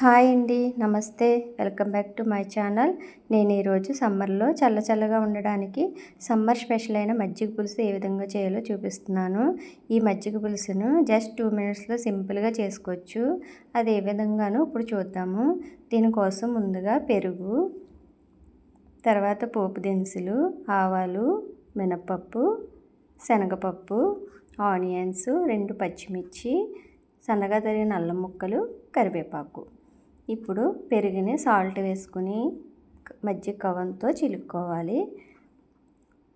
Hi అండి నమస్తే. Welcome back to my channel. నేను ఈరోజు సమ్మర్లో చల్ల చల్లగా ఉండడానికి సమ్మర్ స్పెషల్ అయిన మజ్జిగ పులుసు ఏ విధంగా చేయాలో చూపిస్తున్నాను. ఈ మజ్జిగ పులుసును జస్ట్ టూ మినిట్స్లో సింపుల్గా చేసుకోవచ్చు. అది ఏ విధంగానో ఇప్పుడు చూద్దాము. దీనికోసం ముందుగా పెరుగు తర్వాత పోపు దినుసులు ఆవాలు మినపప్పు శనగపప్పు ఆనియన్స్ రెండు పచ్చిమిర్చి సన్నగా తరిగిన అల్లం ముక్కలు కరివేపాకు. ఇప్పుడు పెరుగుని సాల్ట్ వేసుకుని మజ్జిగ కవంతో చిలుక్కోవాలి.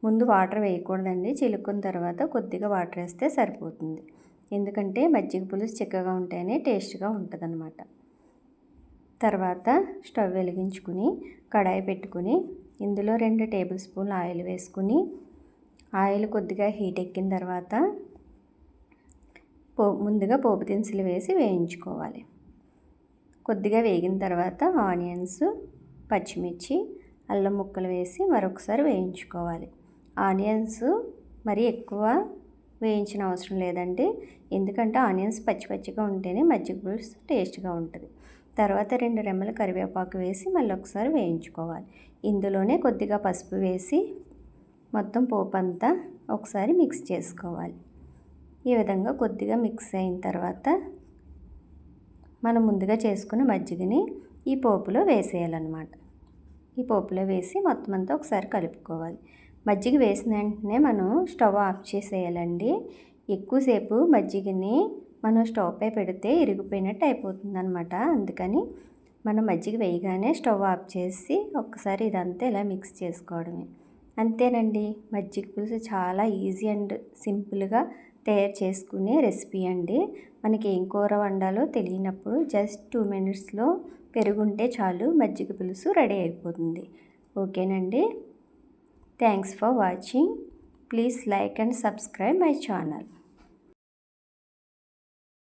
ముందు వాటర్ వేయకూడదండి. చిలుక్కున్న తర్వాత కొద్దిగా వాటర్ వేస్తే సరిపోతుంది. ఎందుకంటే మజ్జిగ పులుసు చిక్కగా ఉంటేనే టేస్ట్గా ఉంటుందన్నమాట. తర్వాత స్టవ్ వెలిగించుకుని కడాయి పెట్టుకుని ఇందులో రెండు టేబుల్ స్పూన్లు ఆయిల్ వేసుకుని ఆయిల్ కొద్దిగా హీట్ ఎక్కిన తర్వాత పో ముందుగా పోపు దినుసులు వేసి వేయించుకోవాలి. కొద్దిగా వేగిన తర్వాత ఆనియన్స్ పచ్చిమిర్చి అల్లం ముక్కలు వేసి మరొకసారి వేయించుకోవాలి. ఆనియన్స్ మరి ఎక్కువ వేయించిన అవసరం లేదండి. ఎందుకంటే ఆనియన్స్ పచ్చి పచ్చిగా ఉంటేనే మజ్జిగ పులుసు టేస్ట్గా ఉంటుంది. తర్వాత రెండు రెమ్మల కరివేపాకు వేసి మళ్ళీ ఒకసారి వేయించుకోవాలి. ఇందులోనే కొద్దిగా పసుపు వేసి మొత్తం పోపు అంతా ఒకసారి మిక్స్ చేసుకోవాలి. ఈ విధంగా కొద్దిగా మిక్స్ అయిన తర్వాత మనం ముందుగా చేసుకున్న మజ్జిగని ఈ పోపులో వేసేయాలన్నమాట. ఈ పోపులో వేసి మొత్తం అంతా ఒకసారి కలుపుకోవాలి. మజ్జిగ వేసిన వెంటనే మనం స్టవ్ ఆఫ్ చేసేయాలండి. ఎక్కువసేపు మజ్జిగని మనం స్టవ్ పై పెడితే ఇరిగిపోయినట్టు అయిపోతుంది అనమాట అందుకని మనం మజ్జిగ వేయగానే స్టవ్ ఆఫ్ చేసి ఒక్కసారి ఇదంతా ఇలా మిక్స్ చేసుకోవడమే. అంతేనండి. మజ్జిగ పులుసు చాలా ఈజీ అండ్ సింపుల్గా తయారు చేసుకునే రెసిపీ అండి. మనకి ఏం కూర వండాలో తెలియనప్పుడు జస్ట్ టూ మినిట్స్లో పెరుగుంటే చాలు మజ్జిగ పులుసు రెడీ అయిపోతుంది. ఓకేనండి? Thanks for watching. Please like and subscribe my channel.